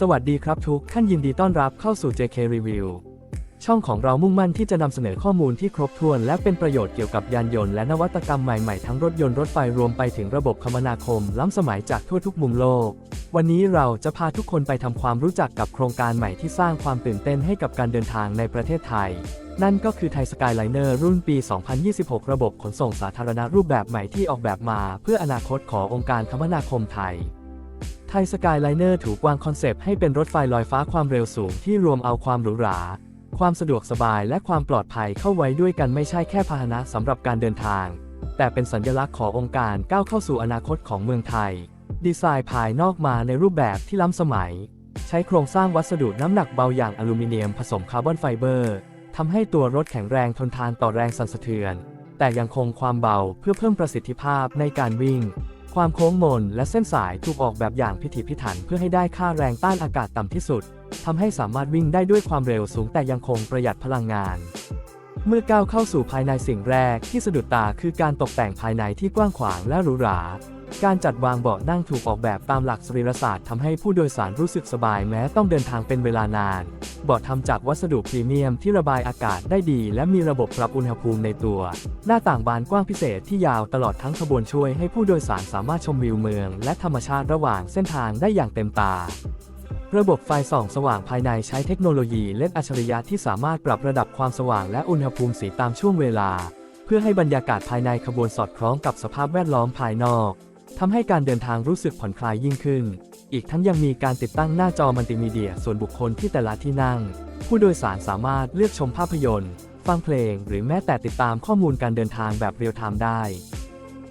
สวัสดีครับทุกท่านยินดีต้อนรับเข้าสู่ JK Review ช่องของเรามุ่งมั่นที่จะนำเสนอข้อมูลที่ครบถ้วน และเป็นประโยชน์เกี่ยวกับยานยนต์และนวัตกรรมใหม่ๆ ทั้งรถยนต์รถไฟรวมไปถึงระบบคมนาคม ล้ำสมัยจากทั่วทุกมุมโลก วันนี้เราจะพาทุกคนไปทำความรู้จักกับโครงการใหม่ที่สร้างความตื่นเต้นให้กับการเดินทางในประเทศไทย นั่นก็คือไทยสกายไลเนอร์รุ่นปี 2026 ระบบขนส่งสาธารณะรูปแบบใหม่ที่ออกแบบมา เพื่ออนาคตขององค์การคมนาคมไทย ไทยสกายไลเนอร์ถูกวางคอนเซปต์ให้เป็นรถไฟลอยฟ้าความเร็วสูงที่รวมเอาความหรูหรา ความสะดวกสบายและความปลอดภัยเข้าไว้ด้วยกันไม่ใช่แค่พาหนะสำหรับการเดินทาง แต่เป็นสัญลักษณ์ขององค์การก้าวเข้าสู่อนาคตของเมืองไทย ดีไซน์ภายนอกมาในรูปแบบที่ล้ำสมัย ใช้โครงสร้างวัสดุน้ำหนักเบาอย่างอลูมิเนียมผสมคาร์บอนไฟเบอร์ทำให้ตัวรถแข็งแรงทนทานต่อแรงสั่นสะเทือน แต่ยังคงความเบาเพื่อเพิ่มประสิทธิภาพในการวิ่ง ความโค้งมนและเส้นสายถูกออกแบบอย่างพิถีพิถันเพื่อให้ได้ค่าแรงต้านอากาศต่ำที่สุดทำให้สามารถวิ่งได้ด้วยความเร็วสูงแต่ยังคงประหยัดพลังงาน เมื่อก้าวเข้าสู่ภายในสิ่งแรกที่สะดุดตาคือการตกแต่งภายในที่กว้างขวางและหรูหรา การจัดวางเบาะนั่งถูกออกแบบตามหลักสรีรศาสตร์ทำให้ผู้โดยสารรู้สึกสบายแม้ต้องเดินทางเป็นเวลานาน เบาะทำจากวัสดุพรีเมียมที่ระบายอากาศได้ดี และมีระบบปรับอุณหภูมิในตัว หน้าต่างบานกว้างพิเศษที่ยาวตลอดทั้งขบวนช่วยให้ผู้โดยสารสามารถชมวิวเมือง และธรรมชาติระหว่างเส้นทางได้อย่างเต็มตาระบบไฟส่องสว่างภายในใช้เทคโนโลยีเลดอัจฉริยะที่สามารถปรับระดับความสว่างและอุณหภูมิสีตามช่วงเวลา เพื่อให้บรรยากาศภายในขบวนสอดคล้องกับสภาพแวดล้อมภายนอก ทำให้การเดินทางรู้สึกผ่อนคลายยิ่งขึ้น อีกทั้งยังมีการติดตั้งหน้าจอมัลติมีเดียส่วนบุคคลที่แต่ละที่นั่ง ผู้โดยสารสามารถเลือกชมภาพยนตร์ ฟังเพลง หรือแม้แต่ติดตามข้อมูลการเดินทางแบบเรียลไทม์ได้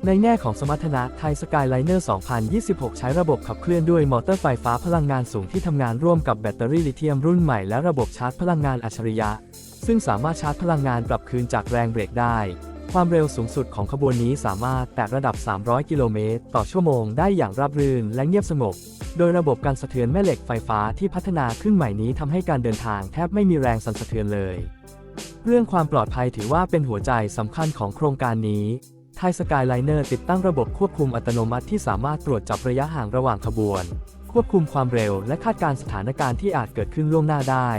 ในแง่ของสมรรถนะไทยสกายไลเนอร์ 2026 ใช้ระบบขับเคลื่อนด้วยมอเตอร์ไฟฟ้าพลังงานสูงที่ทำงานร่วมกับแบตเตอรี่ลิเธียมรุ่นใหม่และระบบชาร์จพลังงานอัจฉริยะ ซึ่งสามารถชาร์จพลังงานกลับคืนจากแรงเบรกได้ ความเร็วสูงสุดของขบวนนี้สามารถแตะระดับ 300 กิโลเมตรต่อชั่วโมงได้อย่างราบรื่นและเงียบสงบ โดยระบบการสะเทือนแม่เหล็กไฟฟ้าที่พัฒนาขึ้นใหม่นี้ทำให้การเดินทางแทบไม่มีแรงสั่นสะเทือนเลย เรื่องความปลอดภัยถือว่าเป็นหัวใจสำคัญของโครงการนี้ไทยสกายไลเนอร์ติดตั้งระบบควบคุมอัตโนมัติที่สามารถตรวจจับระยะห่างระหว่างขบวน ควบคุมความเร็วและคาดการสถานการณ์ที่อาจเกิดขึ้นล่วงหน้าได้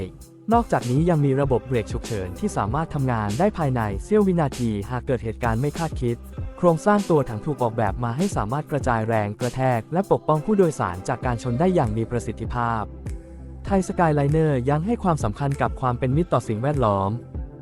นอกจากนี้ยังมีระบบเบรกฉุกเฉินที่สามารถทำงานได้ภายในเสี้ยววินาทีหากเกิดเหตุการณ์ไม่คาดคิด โครงสร้างตัวถังถูกออกแบบมาให้สามารถกระจายแรงกระแทก และปกป้องผู้โดยสารจากการชนได้อย่างมีประสิทธิภาพ ไทยสกายไลเนอร์ยังให้ความสำคัญกับความเป็นมิตรต่อสิ่งแวดล้อม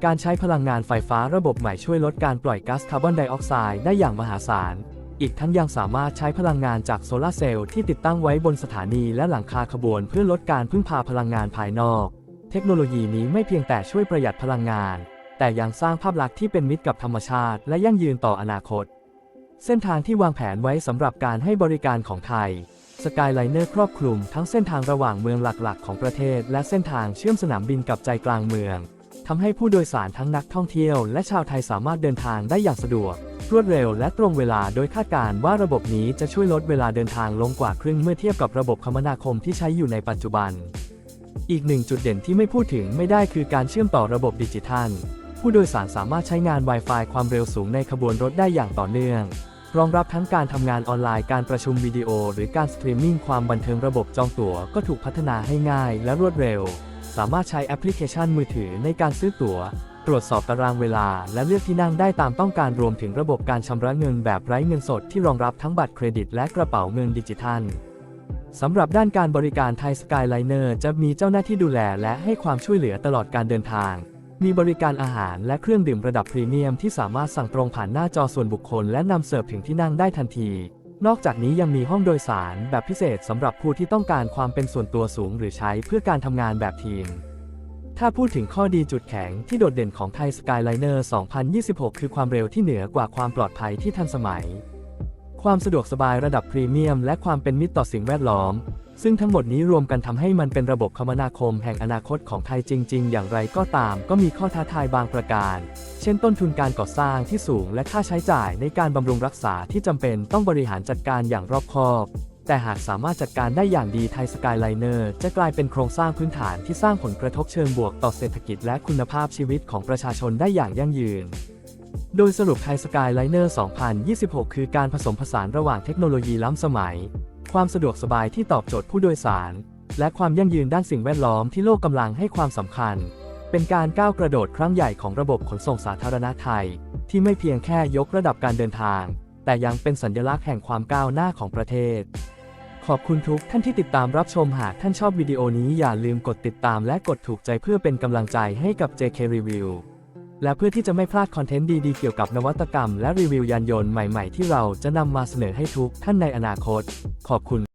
การใช้พลังงานไฟฟ้าระบบใหม่ช่วยลดการปล่อยก๊าซคาร์บอนไดออกไซด์ได้อย่างมหาศาล อีกทั้งยังสามารถใช้พลังงานจากโซลาร์เซลล์ที่ติดตั้งไว้บนสถานีและหลังคาขบวน เพื่อลดการพึ่งพาพลังงานภายนอก เทคโนโลยีนี้ไม่เพียงแต่ช่วยประหยัดพลังงาน แต่ยังสร้างภาพลักษณ์ที่เป็นมิตรกับธรรมชาติ และยั่งยืนต่ออนาคต เส้นทางที่วางแผนไว้สำหรับการให้บริการของไทยสกายไลเนอร์ครอบคลุมทั้งเส้นทางระหว่างเมืองหลักๆ ของประเทศ และเส้นทางเชื่อมสนามบินกับใจกลางเมืองทำให้ผู้โดยสารทั้งนักท่องเที่ยว และชาวไทยสามารถเดินทางได้อย่างสะดวก รวดเร็วและตรงเวลาโดยคาดการณ์ว่าระบบนี้จะช่วยลดเวลาเดินทางลงกว่าครึ่งเมื่อเทียบกับระบบคมนาคมที่ใช้อยู่ในปัจจุบัน อีกหนึ่งจุดเด่นที่ไม่พูดถึงไม่ได้คือการเชื่อมต่อระบบดิจิทัล ผู้โดยสารสามารถใช้งาน Wi-Fi ความเร็วสูงในขบวนรถได้อย่างต่อเนื่อง รองรับทั้งการทำงานออนไลน์การประชุมวิดีโอ หรือการสตรีมมิ่งความบันเทิงระบบจองตั๋วก็ถูกพัฒนาให้ง่ายและรวดเร็ว สามารถใช้แอปพลิเคชันมือถือในการซื้อตั๋ว ตรวจสอบตารางเวลา และเลือกที่นั่งได้ตามต้องการรวมถึงระบบการชำระเงินแบบไร้เงินสดที่รองรับทั้งบัตรเครดิต และกระเป๋าเงินดิจิทัล สำหรับด้านการบริการไทยสกายไลเนอร์จะมีเจ้าหน้าที่ดูแลและให้ความช่วยเหลือตลอดการเดินทาง มีบริการอาหารและเครื่องดื่มระดับพรีเมียมที่สามารถสั่งตรงผ่านหน้าจอส่วนบุคคลและนำเสิร์ฟถึงที่นั่งได้ทันที นอกจากนี้ยังมีห้องโดยสารแบบพิเศษสำหรับผู้ที่ต้องการความเป็นส่วนตัวสูงหรือใช้เพื่อการทำงานแบบทีมถ้าพูดถึงข้อดีจุดแข็งที่โดดเด่นของไทยสกายไลเนอร์2026 คือความเร็วที่เหนือกว่าความปลอดภัยที่ทันสมัย ความสะดวกสบายระดับพรีเมียม และความเป็นมิตรต่อสิ่งแวดล้อม ซึ่งทั้งหมดนี้รวมกันทำให้มันเป็นระบบคมนาคมแห่งอนาคตของไทยจริง ๆ อย่างไรก็ตาม ก็มีข้อท้าทายบางประการ เช่นต้นทุนการก่อสร้างที่สูง และค่าใช้จ่ายในการบำรุงรักษาที่จำเป็นต้องบริหารจัดการอย่างรอบคอบแต่หากสามารถจัดการได้อย่างดีไทยสกายไลเนอร์จะกลายเป็นโครงสร้างพื้นฐานที่สร้างผลกระทบเชิงบวกต่อเศรษฐกิจและคุณภาพชีวิตของประชาชนได้อย่างยั่งยืน โดยสรุปไทยสกายไลเนอร์2026 คือการผสมผสานระหว่างเทคโนโลยีล้ำสมัย ความสะดวกสบายที่ตอบโจทย์ผู้โดยสาร และความยั่งยืนด้านสิ่งแวดล้อมที่โลกกำลังให้ความสำคัญ เป็นการก้าวกระโดดครั้งใหญ่ของระบบขนส่งสาธารณะไทย ที่ไม่เพียงแค่ยกระดับการเดินทาง แต่ยังเป็นสัญลักษณ์แห่งความก้าวหน้าของประเทศ ขอบคุณทุกท่านที่ติดตามรับชมหากท่านชอบวิดีโอนี้อย่าลืมกดติดตามและกดถูกใจเพื่อเป็นกำลังใจให้กับ JK Review และเพื่อที่จะไม่พลาดคอนเทนต์ดีๆ เกี่ยวกับนวัตกรรมและรีวิวยานยนต์ใหม่ๆ ที่เราจะนำมาเสนอให้ทุกท่านในอนาคต ขอบคุณ